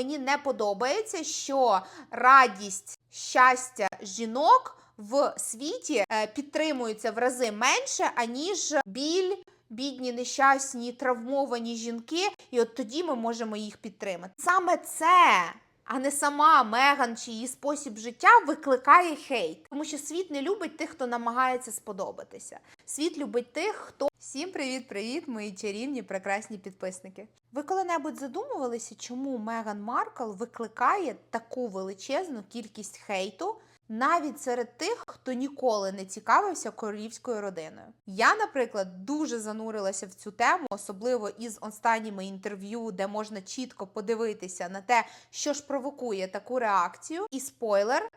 Мені не подобається, що радість, щастя жінок в світі е, підтримується в рази менше, аніж біль. Бідні, нещасні, травмовані жінки, і от тоді ми можемо їх підтримати. Саме це, а не сама Меган чи її спосіб життя викликає хейт, тому що світ не любить тих, хто намагається сподобатися. Світ любить тих, хто всім привіт, привіт, мої чарівні, прекрасні підписники. Ви коли-небудь задумувалися, чому Меган Маркл викликає таку величезну кількість хейту? Навіть серед тих, хто ніколи не цікавився королівською родиною. Я, наприклад, дуже занурилася в цю тему, особливо із останніми інтерв'ю, де можна чітко подивитися на те, що ж провокує таку реакцію. І спойлер.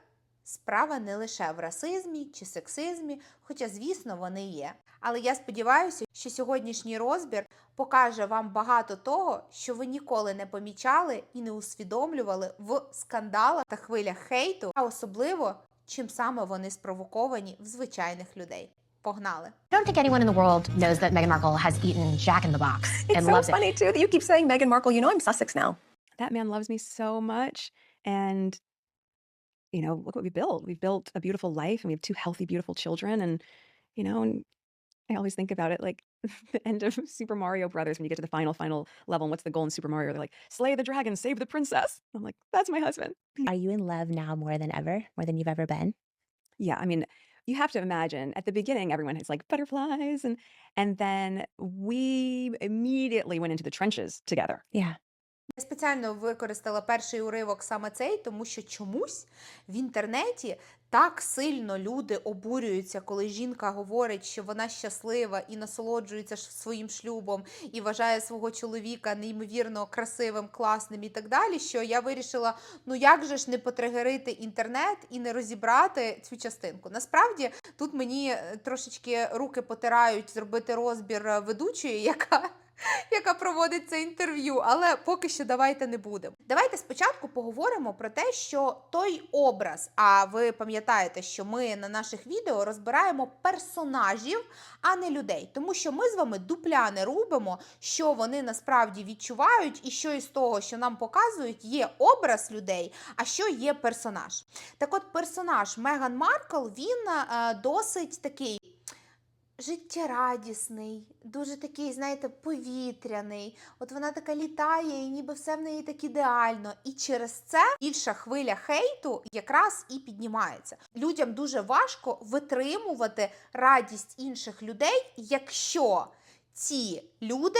Справа не лише в расизмі чи сексизмі, хоча, звісно, вони є. Але я сподіваюся, що сьогоднішній розбір покаже вам багато того, що ви ніколи не помічали і не усвідомлювали в скандалах та хвилях хейту, а особливо чим саме вони спровоковані в звичайних людей. Погнали! I don't think anyone in the world knows that Meghan Markle has eaten Jack in the Box It's and so loves funny too that you keep saying Meghan Markle. You know I'm Sussex now. that man loves me so much and you know look what we built We've built a beautiful life and we have two healthy beautiful children and you know and i always think about it like the end of super mario brothers when you get to the final final level and what's the goal in super mario they're like slay the dragon save the princess i'm like that's my husband Are you in love now more than ever? More than you've ever been? yeah i mean you have to imagine at the beginning everyone has like butterflies and and then we immediately went into the trenches together Yeah. Я спеціально використала перший уривок саме цей, тому що чомусь в інтернеті так сильно люди обурюються, коли жінка говорить, що вона щаслива і насолоджується своїм шлюбом, і вважає свого чоловіка неймовірно красивим, класним і так далі. Що я вирішила, ну як же ж не потригерити інтернет і не розібрати цю частинку. Насправді тут мені е, трошечки руки потирають зробити розбір е, ведучої, яка яка проводить це інтерв'ю, але поки що давайте не будемо. Давайте спочатку поговоримо про те, що той образ, а ви пам'ятаєте, що ми на наших відео розбираємо персонажів, а не людей. Тому що ми з вами дупля не рубимо, що вони насправді відчувають, і що із того, що нам показують, є образ людей, а що є персонаж. Так от персонаж Меган Маркл, він е, досить такий життєрадісний, дуже такий, знаєте, повітряний. От вона така літає, і ніби все в неї так ідеально. І через це більша хвиля хейту якраз і піднімається. Людям дуже важко витримувати радість інших людей, якщо ці люди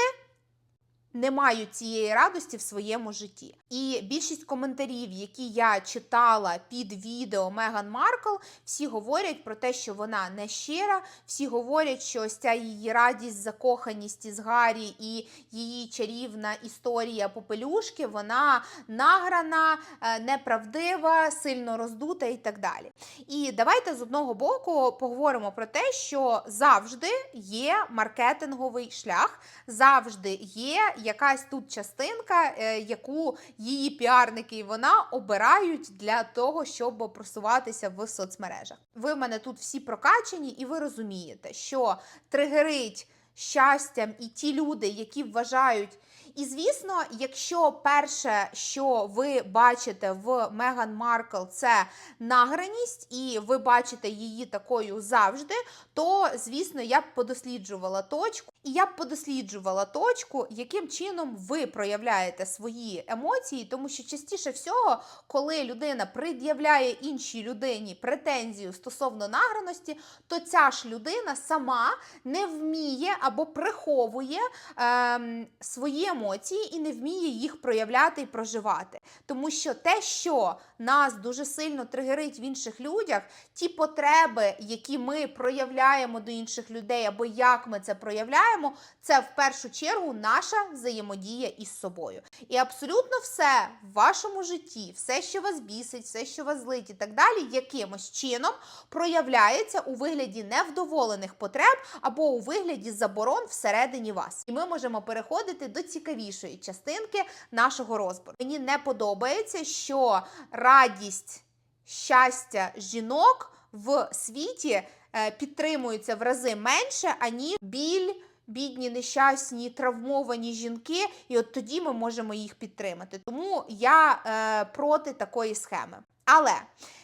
не мають цієї радості в своєму житті. І більшість коментарів, які я читала під відео Меган Маркл, всі говорять про те, що вона не щира, всі говорять, що ось ця її радість, закоханість із Гаррі і її чарівна історія попелюшки, вона награна, е, неправдива, сильно роздута і так далі. І давайте з одного боку поговоримо про те, що завжди є маркетинговий шлях, завжди є якась тут частинка, е, яку її піарники і вона обирають для того, щоб просуватися в соцмережах. Ви в мене тут всі прокачені, і ви розумієте, що тригерить щастям і ті люди, які вважають. І звісно, якщо перше, що ви бачите в Меган Маркл, це награність, і ви бачите її такою завжди, то звісно я б подосліджувала точку, і я б подосліджувала точку, яким чином ви проявляєте свої емоції, тому що частіше всього, коли людина пред'являє іншій людині претензію стосовно награності, то ця ж людина сама не вміє або приховує ем, свої емоції і не вміє їх проявляти і проживати. Тому що те, що нас дуже сильно тригерить в інших людях, ті потреби, які ми проявляємо до інших людей, або як ми це проявляємо, це в першу чергу наша взаємодія із собою. І абсолютно все в вашому житті, все, що вас бісить, все, що вас злить і так далі, якимось чином проявляється у вигляді невдоволених потреб або у вигляді заборон всередині вас. І ми можемо переходити до цікавішої частинки нашого розбору. Мені не подобається, що радість, щастя жінок в світі е, підтримується в рази менше, аніж біль. Бідні, нещасні, травмовані жінки, і от тоді ми можемо їх підтримати. Тому я е, проти такої схеми. Але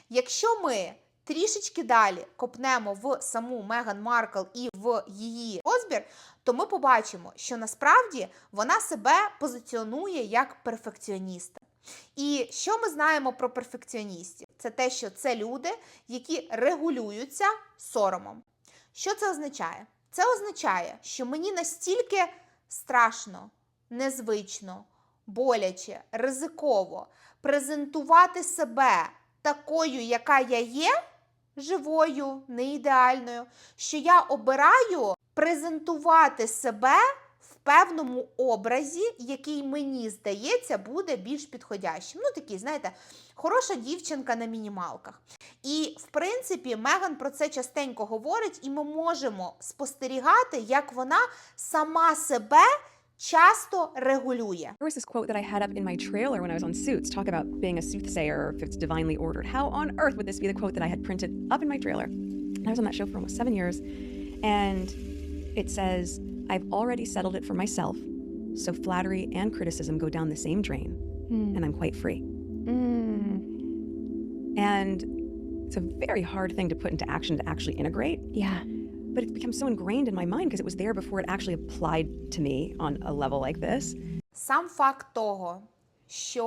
якщо ми трішечки далі копнемо в саму Меган Маркл і в її розбір, то ми побачимо, що насправді вона себе позиціонує як перфекціоніста. І що ми знаємо про перфекціоністів? Це те, що це люди, які регулюються соромом. Що це означає? Це означає, що мені настільки страшно, незвично, боляче, ризиково презентувати себе такою, яка я є, живою, не ідеальною, що я обираю презентувати себе в певному образі, який мені здається буде більш підходящим. Ну, такий, знаєте, хороша дівчинка на мінімалках. І, в принципі, Меган про це частенько говорить, і ми можемо спостерігати, як вона сама себе часто регулює. There was this quote that I had up in my trailer when I was on Suits, talk about being a soothsayer or if it's divinely ordered. How on earth would this be the quote that I had printed up in my trailer? And I was on that show for almost seven years. And it says, I've already settled it for myself. So flattery and criticism go down the same drain, and I'm quite free. And it's a very hard thing to put into action to actually integrate. Yeah. But it's become so ingrained in my mind because it was there before it actually applied to me on a level like this. Сам факт того, що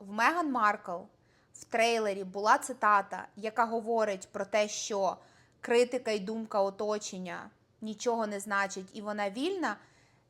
в Меган Маркл в трейлері була цитата, яка говорить про те, що критика і думка оточення нічого не значить, і вона вільна.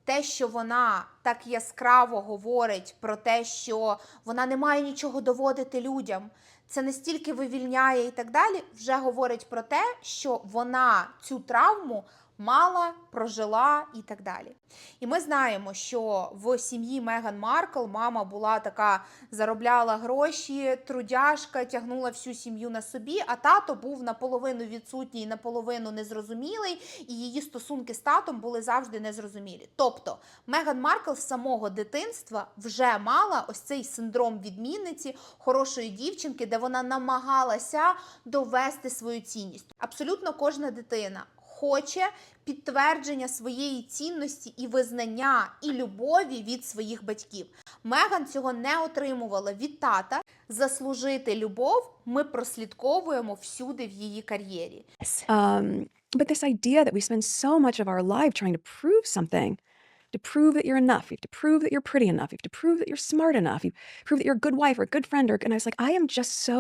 Те, що вона так яскраво говорить про те, що вона не має нічого доводити людям, це настільки вивільняє і так далі, вже говорить про те, що вона цю травму мала, прожила і так далі. І ми знаємо, що в сім'ї Меган Маркл мама була така, заробляла гроші, трудяжка, тягнула всю сім'ю на собі, а тато був наполовину відсутній, наполовину незрозумілий, і її стосунки з татом були завжди незрозумілі. Тобто Меган Маркл з самого дитинства вже мала ось цей синдром відмінниці, хорошої дівчинки, де вона намагалася довести свою цінність. Абсолютно кожна дитина хоче підтвердження своєї цінності і визнання і любові від своїх батьків. Меган цього не отримувала від тата. Заслужити любов ми прослідковуємо всюди в її кар'єрі. Um, but this idea that we spend so much of our life trying to prove something, to prove that you're enough, you have to prove that you're pretty enough, you have to prove that you're smart enough, you prove that you're a good wife or a good friend. Or, and I was like, I am just so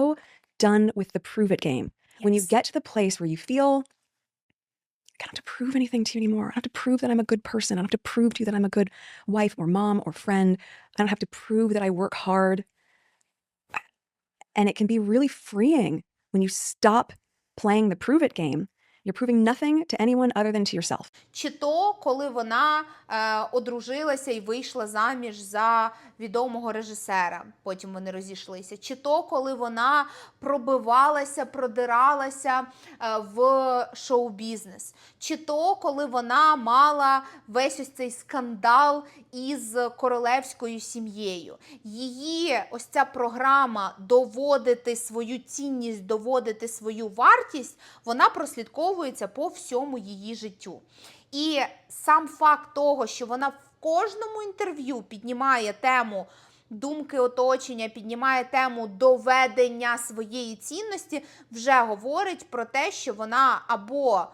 done with the prove it game. Yes. When you get to the place where you feel I don't have to prove anything to you anymore. I don't have to prove that I'm a good person. I don't have to prove to you that I'm a good wife or mom or friend. I don't have to prove that I work hard. And it can be really freeing when you stop playing the prove it game. You're proving nothing to anyone other than to yourself. Чи то, коли вона е, одружилася і вийшла заміж за відомого режисера, потім вони розійшлися, чи то, коли вона пробивалася, продиралася е, в шоу-бізнес, чи то, коли вона мала весь ось цей скандал із королевською сім'єю. Її ось ця програма доводити свою цінність, доводити свою вартість, вона прослідковується по всьому її життю. І сам факт того, що вона в кожному інтерв'ю піднімає тему думки оточення, піднімає тему доведення своєї цінності, вже говорить про те, що вона або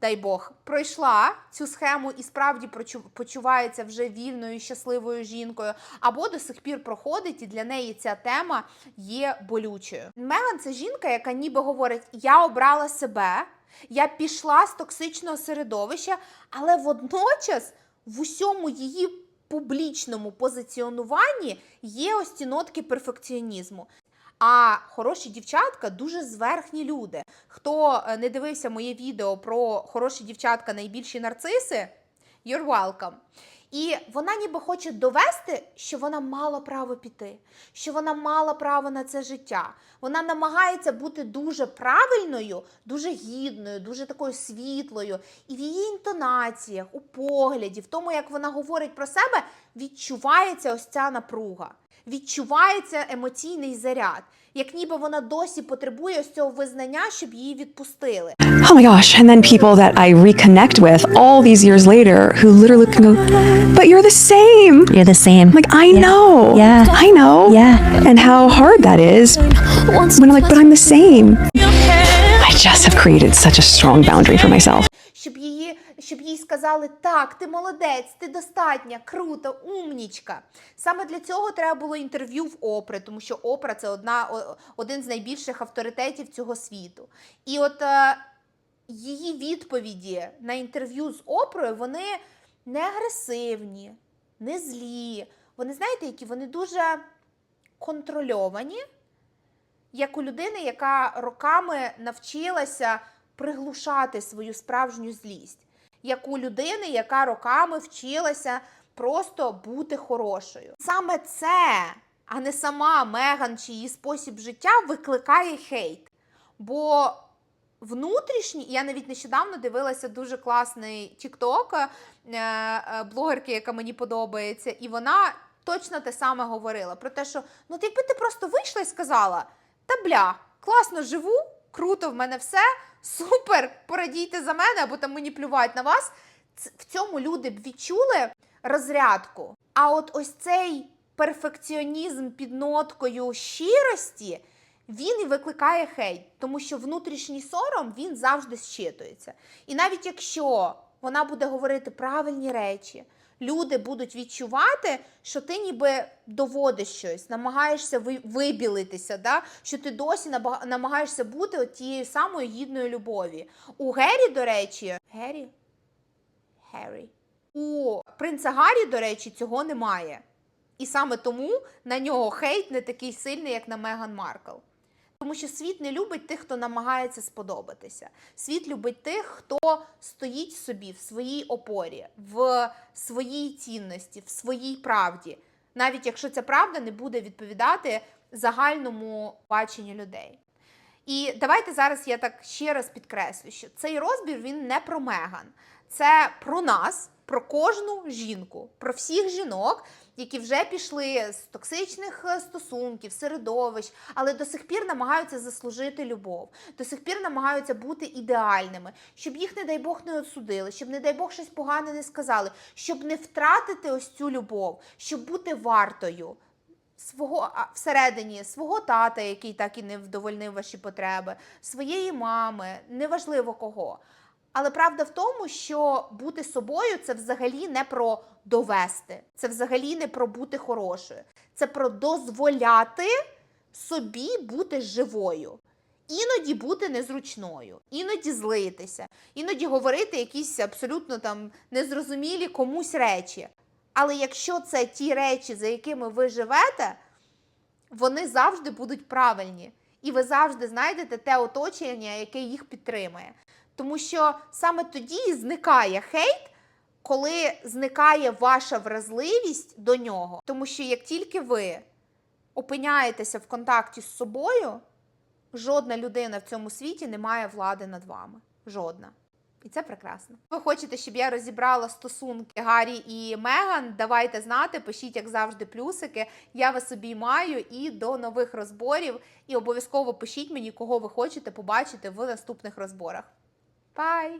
дай Бог, пройшла цю схему і справді почувається вже вільною щасливою жінкою, або до сих пір проходить, і для неї ця тема є болючою. Меган це жінка, яка ніби говорить: я обрала себе, я пішла з токсичного середовища, але водночас в усьому її публічному позиціонуванні є ось ці нотки перфекціонізму. А хороші дівчатка дуже зверхні люди. Хто е, не дивився моє відео про хороші дівчатка найбільші нарциси, you're welcome. І вона ніби хоче довести, що вона мала право піти, що вона мала право на це життя. Вона намагається бути дуже правильною, дуже гідною, дуже такою світлою. І в її інтонаціях, у погляді, в тому, як вона говорить про себе, відчувається ось ця напруга відчувається емоційний заряд, як ніби вона досі потребує ось цього визнання, щоб її відпустили. oh my gosh. And then people that I reconnect with all these years later who literally can go, but you're the same. You're the same. I'm like, I know. Yeah. I know. Yeah. And how hard that is when I'm like, but I'm the same. I just have created such a strong boundary for myself. щоб її, Щоб їй сказали, так, ти молодець, ти достатня, круто, умнічка. Саме для цього треба було інтерв'ю в Опри, тому що Опра це одна, один з найбільших авторитетів цього світу. І от е, її відповіді на інтерв'ю з Опрою, вони не агресивні, не злі. Вони, знаєте, які вони дуже контрольовані, як у людини, яка роками навчилася приглушати свою справжню злість, як у людини, яка роками вчилася просто бути хорошою. Саме це, а не сама Меган чи її спосіб життя, викликає хейт. Бо внутрішні, я навіть нещодавно дивилася дуже класний TikTok е, е, блогерки, яка мені подобається, і вона точно те саме говорила про те, що ну, якби ти просто вийшла і сказала: та бля, класно живу, круто, в мене все, супер, порадійте за мене, або там мені плювать на вас. В цьому люди б відчули розрядку. А от ось цей перфекціонізм під ноткою щирості. Він і викликає хейт, тому що внутрішній сором він завжди зчитується. І навіть якщо вона буде говорити правильні речі, люди будуть відчувати, що ти ніби доводиш щось, намагаєшся вибілитися, да? що ти досі намагаєшся бути от тією самою гідною любові. У Гері, до речі, Гері? Гері. У принца Гаррі, до речі, цього немає. І саме тому на нього хейт не такий сильний, як на Меган Маркл. Тому що світ не любить тих, хто намагається сподобатися. Світ любить тих, хто стоїть собі в своїй опорі, в своїй цінності, в своїй правді, навіть якщо ця правда не буде відповідати загальному баченню людей. І давайте зараз я так ще раз підкреслю, що цей розбір він не про Меган, це про нас, про кожну жінку, про всіх жінок, які вже пішли з токсичних е, стосунків, середовищ, але до сих пір намагаються заслужити любов, до сих пір намагаються бути ідеальними, щоб їх, не дай Бог, не осудили, щоб, не дай Бог, щось погане не сказали, щоб не втратити ось цю любов, щоб бути вартою свого всередині свого тата, який так і не вдовольнив ваші потреби, своєї мами, неважливо кого. Але правда в тому, що бути собою це взагалі не про довести, це взагалі не про бути хорошою, це про дозволяти собі бути живою. Іноді бути незручною, іноді злитися, іноді говорити якісь абсолютно там незрозумілі комусь речі. Але якщо це ті речі, за якими ви живете, вони завжди будуть правильні. І ви завжди знайдете те оточення, яке їх підтримує. Тому що саме тоді зникає хейт, коли зникає ваша вразливість до нього. Тому що як тільки ви опиняєтеся в контакті з собою, жодна людина в цьому світі не має влади над вами. Жодна. І це прекрасно. Ви хочете, щоб я розібрала стосунки Гаррі і Меган? Давайте знати, пишіть, як завжди, плюсики. Я вас обіймаю і до нових розборів. І обов'язково пишіть мені, кого ви хочете побачити в наступних розборах. Bye.